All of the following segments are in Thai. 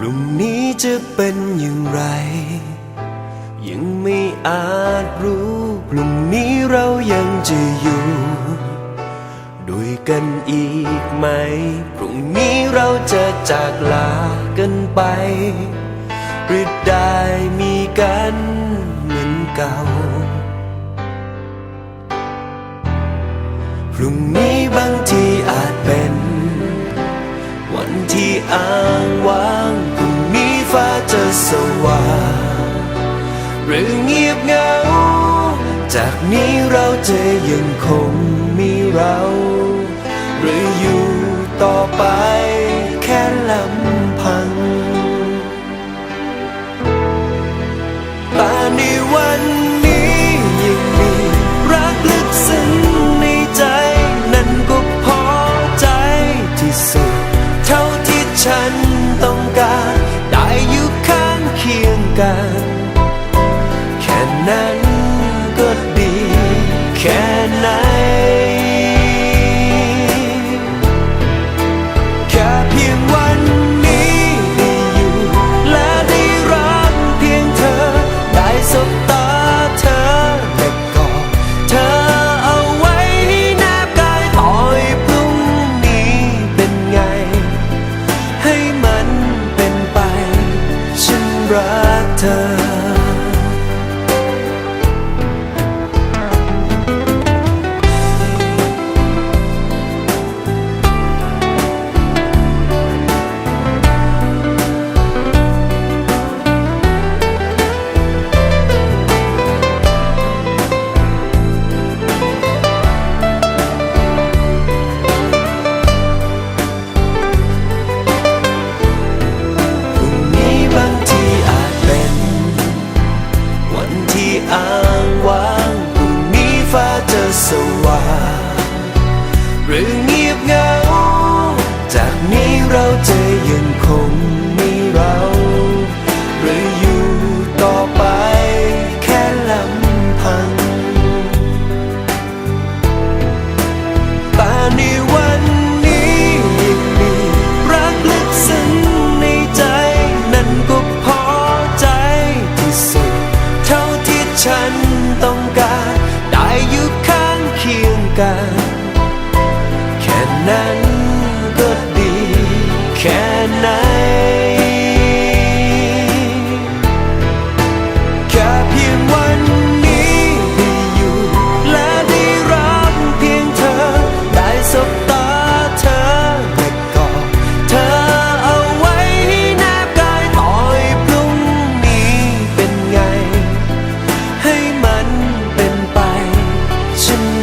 พรุ่งนี้จะเป็นอย่างไร ยังไม่อาจรู้พรุ่งนี้เรายังจะอยู่ ด้วยกันอีกไหม พรุ่งนี้เราจะจากลากันไป หรือได้มีกันเหมือนเก่า พรุ่งนี้บางทีอาจเป็น วันที่อ้างว้าง สว่างหรือเงียบเหงา จากนี้เราจะยังคงมีเรา หรืออยู่ต่อไปแค่ลำพังตาในวัน winter time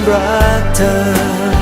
rock tough.